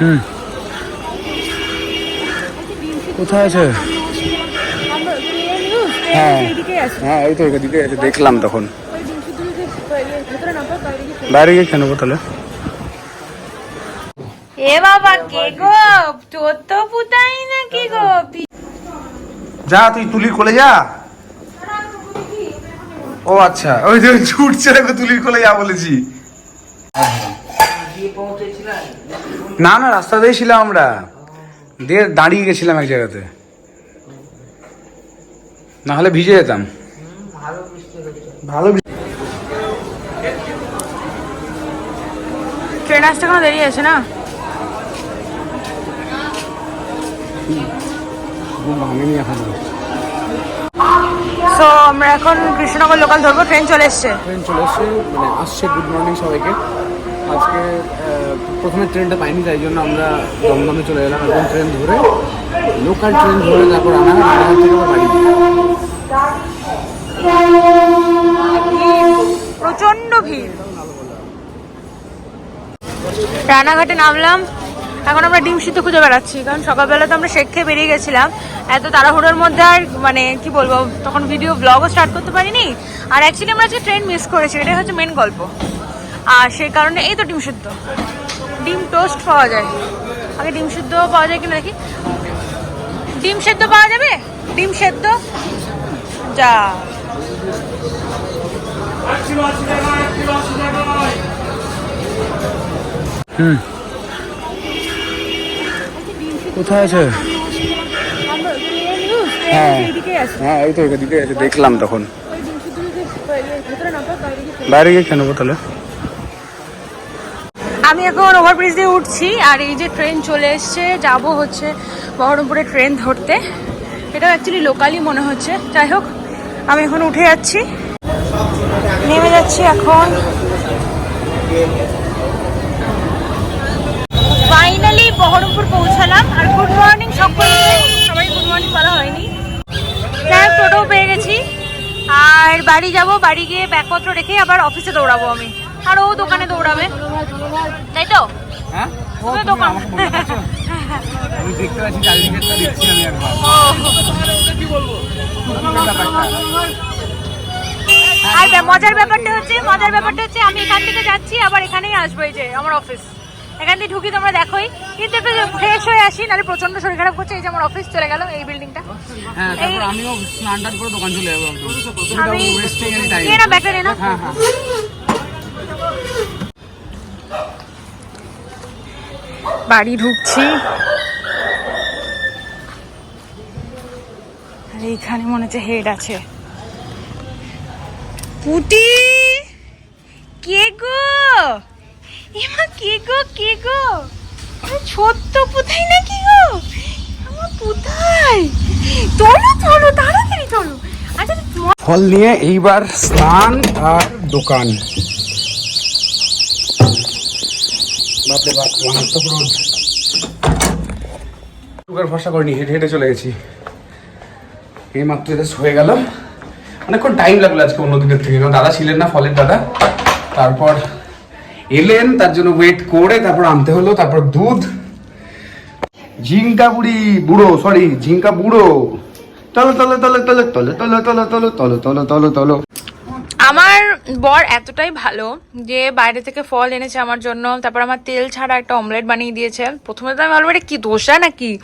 হুম। কোথায় আছে? হ্যাঁ। হ্যাঁ। এই তো এদিকে দেখলাম তখন। বাইরে গিয়ে কেন তাহলে। এ বাবা কে গো? তোর তো পুতাই নাকি গো? যা তুই তুলির কোলে যা। ও আচ্ছা ওই যে ছুটছে তুলির কোলে যা বলেছি। না না রাস্তাতেই ছিলাম আমরা। দিয়ে দাঁড়িয়ে গেছিলাম এক জায়গাতে। না হলে ভিজে যেতাম। ভালো ট্রেন আসতে কোনো দেরি আছে না? সো আমরা এখন কৃষ্ণনগর লোকাল ধরবো ট্রেন চলে এসছে। ট্রেন চলে এসছে মানে আসছে গুড মর্নিং সবাইকে। আজকে প্রথমে ট্রেনটা পাইনি, তাই জন্য আমরা দমদমে চলে এলাম এবং ট্রেন ধরে লোকাল ট্রেন ধরে তারপর প্রচণ্ড ভিড়। রানাঘাটে নামলাম, এখন আমরা ডিম সিদ্ধ খুঁজে বেড়াচ্ছি, কারণ সকালবেলা তো আমরা শেখ খেয়ে বেরিয়ে গেছিলাম। এত তাড়াহুড়োর মধ্যে আর মানে কি বলব, তখন ভিডিও ব্লগও স্টার্ট করতে পারিনি। আর অ্যাকচুয়ালি আমরা আজকে ট্রেন মিস করেছি, এটাই হচ্ছে মেন গল্প। আর সেই কারণে এই তো ডিম সিদ্ধ। ডিম টোস্ট পাওয়া যায়। আগে ডিম সিদ্ধ পাওয়া যায় কিনা দেখি। ডিম সেদ্ধ পাওয়া যাবে? ডিম সেদ্ধ? যা। হুম। কোথায় আছে? হ্যাঁ। হ্যাঁ এই তো এদিকে আছে দেখলাম তখন। বাইরে গিয়ে কেন তাহলে। আমি এখন ওভারব্রিজ দিয়ে উঠছি, আর এই যে ট্রেন চলে এসছে, যাব হচ্ছে বহরমপুরে ট্রেন ধরতে। এটা অ্যাকচুয়ালি লোকালই মনে হচ্ছে। যাই হোক, আমি এখন উঠে যাচ্ছি। নেমে যাচ্ছি এখন। ফাইনালি বহরমপুর পৌঁছালাম, আর গুড মর্নিং সকলকে। সবাই গুড মর্নিং বলা হয়নি। যাই হোক, টোটো পেয়ে গেছি। আর বাড়ি যাব, বাড়ি গিয়ে ব্যাগপত্র রেখে আবার অফিসে দৌড়াবো আমি। আর ও দোকানে দৌড়াবে। তাই তো? হ্যাঁ? দোকান। আমি দেখতে পাচ্ছি চারিদিকে দেখছি আমি একবার আর মজার ব্যাপারটা হচ্ছে মজার ব্যাপারটা হচ্ছে আমি এখান থেকে যাচ্ছি আবার এখানেই আসব এই যে আমার অফিস এখান থেকে ঢুকি তোমরা দেখোই। কিন্তু একটু ফ্রেশ হয়ে আসি নাহলে প্রচণ্ড শরীর খারাপ করছে এই যে আমার অফিস চলে গেল এই বিল্ডিংটা হ্যাঁ আমিও স্নান করে দোকান চলে যাব না ব্যাগটা নে? বাড়ি ঢুকছি। আর এইখানে মনে হচ্ছে হেড আছে। পুটি! কে গো? এমা কে গো কে গো? ছোট্ট পুতাই নাকি গো? আমার পুতাই। চলো চলো, তাড়াতাড়ি চলো। আচ্ছা ম- ফল নিয়ে এইবার স্নান আর দোকান। ভরসা করিনি হেঁটে হেঁটে চলে গেছি এই মাত্র হয়ে গেল অনেকক্ষণ টাইম লাগল আজকে অন্য থেকে দাদা ছিলেন না ফলের দাদা তারপর এলেন তার জন্য ওয়েট করে তারপর আনতে হলো তারপর দুধ ঝিঙ্কা বুড়ি বুড়ো সরি ঝিঙ্কা বুড়ো তলো তলো তলো তলো তলো তলো তলো তলো তলো তলো তলো তলো আমার বর এতটাই ভালো যে বাইরে থেকে ফল এনেছে আমার জন্য, তারপর আমার তেল ছাড়া একটা অমলেট বানিয়ে দিয়েছে। প্রথমে তো আমি ভাবলাম, এটা কি দোসা নাকি?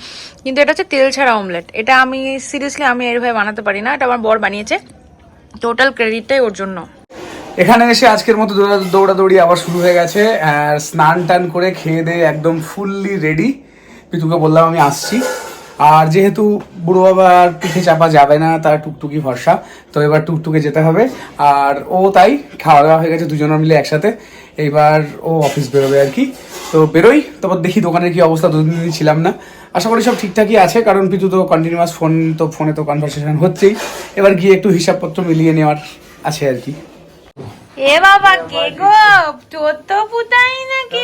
কিন্তু এটা হচ্ছে তেল ছাড়া অমলেট এটা আমি সিরিয়াসলি আমি এরভাবে বানাতে পারি না, এটা আমার বর বানিয়েছে। টোটাল ক্রেডিটটাই ওর জন্য। এখানে এসে আজকের মতো দৌড়া- দৌড়াদৌড়ি আবার শুরু হয়ে গেছে। আর স্নান টান করে খেয়ে দিয়ে একদম ফুললি রেডি পিতুকে বললাম আমি আসছি। আর যেহেতু বুড়ো বাবা আর পিঠে চাপা যাবে না, তার টুকটুকি ভরসা, তো এবার টুকটুকে যেতে হবে। আর ও তাই খাওয়া দাওয়া হয়ে গেছে, দুজনে মিলে একসাথে। এইবার ও অফিস বেরোবে আর কি। তো বেরোই, তারপর দেখি দোকানের কি অবস্থা দুদিন দিন ছিলাম না। আশা করি সব ঠিকঠাকই আছে, কারণ পিতু তো কন্টিনিউয়াস ফোন তো ফোনে তো কনভারসেশন হচ্ছেই। এবার গিয়ে একটু হিসাবপত্র মিলিয়ে নেওয়ার আছে আর কি। এ বাবা, কে গো? তোর তো পুতাই নাকি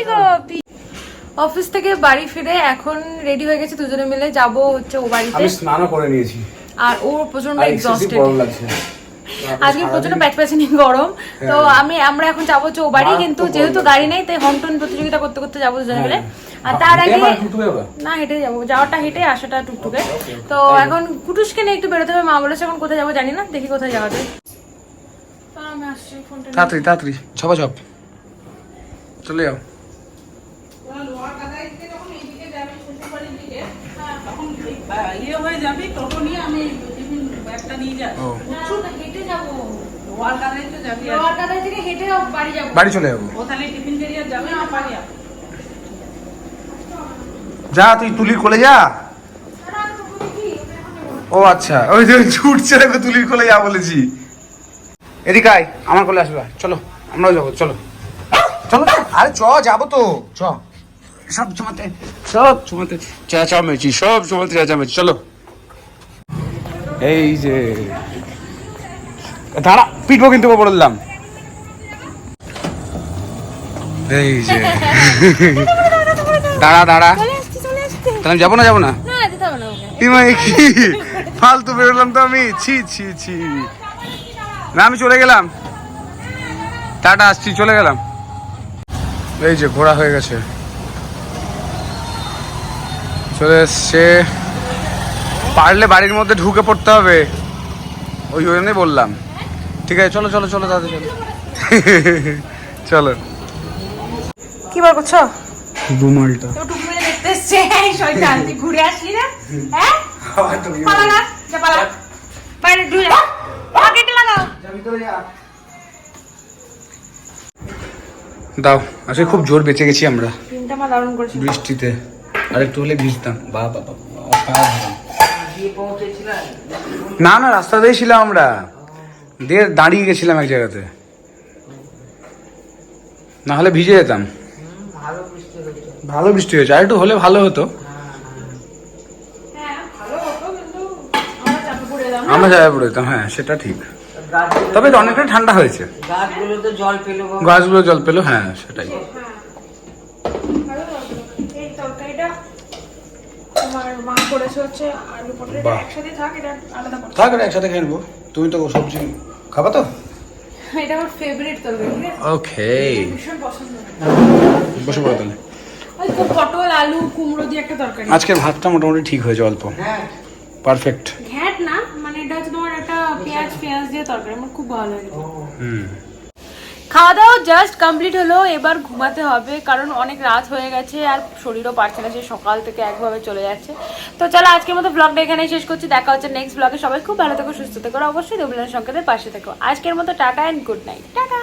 অফিস থেকে বাড়ি ফিরে এখন রেডি হয়ে গেছে দুজনে মিলে যাব হচ্ছে ও বাড়িতে। আমি স্নানও করে নিয়েছি। আর ও প্রচণ্ড এক্সস্টেড আজকে প্রচণ্ড প্যাচপ্যাচানি গরম। তো আমি আমরা এখন যাব হচ্ছে ও বাড়ি কিন্তু যেহেতু গাড়ি নেই তাই হংটন প্রতিযোগিতা করতে করতে যাব দুজনে মিলে। আর তার আগে? না হেঁটে যাব। যাওয়াটা হেঁটে আসাটা টুকটুকে। তো এখন কুটুসকে নিয়ে একটু বেরোতে হবে। মা বলেছে এখন কোথায় যাব জানি না দেখি কোথায় যাওয়া যায়। নিয়ে। তাড়াতাড়ি তাড়াতাড়ি। ছপা ছপ চলে যাও। বাড়ি চলে যাব। ও যা, তুই তুলির কোলে যা। ও আচ্ছা ওই যে ছুটছে দেখো তুলির কোলে যা বলেছি। এদিকে আয়, আমার কোলে আসবে, চলো, আমরাও যাব, চলো। চলো, আরে চ, যাব তো। চ। সব জমাতে সব জমাতে চেঁচামেচি, সব জমাতে চেঁচামেচি। চলো। এই যে, দাঁড়া পিটবো কিন্তু বললাম এই যে, দাঁড়া দাঁড়া। তাহলে যাব না যাব না? কি? ফালতু বেরোলাম তো আমি। ছি ছি ছি। না, আমি চলে গেলাম। টাটা, আসছি, চলে গেলাম। এই যে, ঘোরা হয়ে গেছে। চলে এসছে। পারলে বাড়ির মধ্যে ঢুকে পড়তে হবে। ওই জন্যই বললাম। ঠিক আছে চলো চলো চলো দাদা চলো। চলো। কি বার করছ? রুমালটা। ঘুরে আসলি না? হ্যাঁ? পালা না যা পালা। বাইরে ঢুকে পকেটে লাগাও। দাও আজকে খুব জোর বেঁচে গেছি আমরা। তিনটা মা দারুণ করেছে। বৃষ্টিতে। আর একটু হলে ভিজতাম। বা বাবা না না রাস্তাতেই ছিলাম আমরা। দিয়ে দাঁড়িয়ে গেছিলাম এক জায়গাতে। না হলে ভিজে যেতাম। ভালো বৃষ্টি হয়েছে। আর একটু হলে ভালো হতো। হ্যাঁ ভালো হতো কিন্তু আমরা জায়গায় পড়ে যেতাম হ্যাঁ সেটা ঠিক। তবে অনেকটা ঠান্ডা হয়েছে। গাছগুলো তো জল পেল গো। গাছগুলো জল পেল হ্যাঁ সেটাই ভালো হতো। এই তরকারিটা আমার মা করেছে হচ্ছে আলু পটল। একসাথে থাক এটা আলাদা করতে থাক এটা একসাথে খেয়ে নেব। তুমি তো সবজি খাবা তো? এটা আমার ফেভারিট তরকারি ওকে ভীষণ পছন্দ। বসে পড়ো তাহলে। পটল আলু কুমড়ো দিয়ে একটা তরকারি। আজকের ভাতটা মোটামুটি ঠিক হয়েছে অল্প। পারফেক্ট ঘ্যাট না মানে এটা হচ্ছে তোমার একটা পেঁয়াজ পেঁয়াজ দিয়ে তরকারি আমার খুব ভালো লাগে। হুম। খাওয়া দাওয়া জাস্ট কমপ্লিট হলো এবার ঘুমাতে হবে, কারণ অনেক রাত হয়ে গেছে আর শরীরও পারছে না সে সকাল থেকে একভাবে চলে যাচ্ছে। তো চলো আজকের মতো ব্লগটা এখানে শেষ করছি, দেখা হচ্ছে নেক্সট ব্লগে সবাই খুব ভালো থেকো, সুস্থ থেকো অবশ্যই রবিলের সংকেতের পাশে থাকো। আজকের মতো tata and good night tata!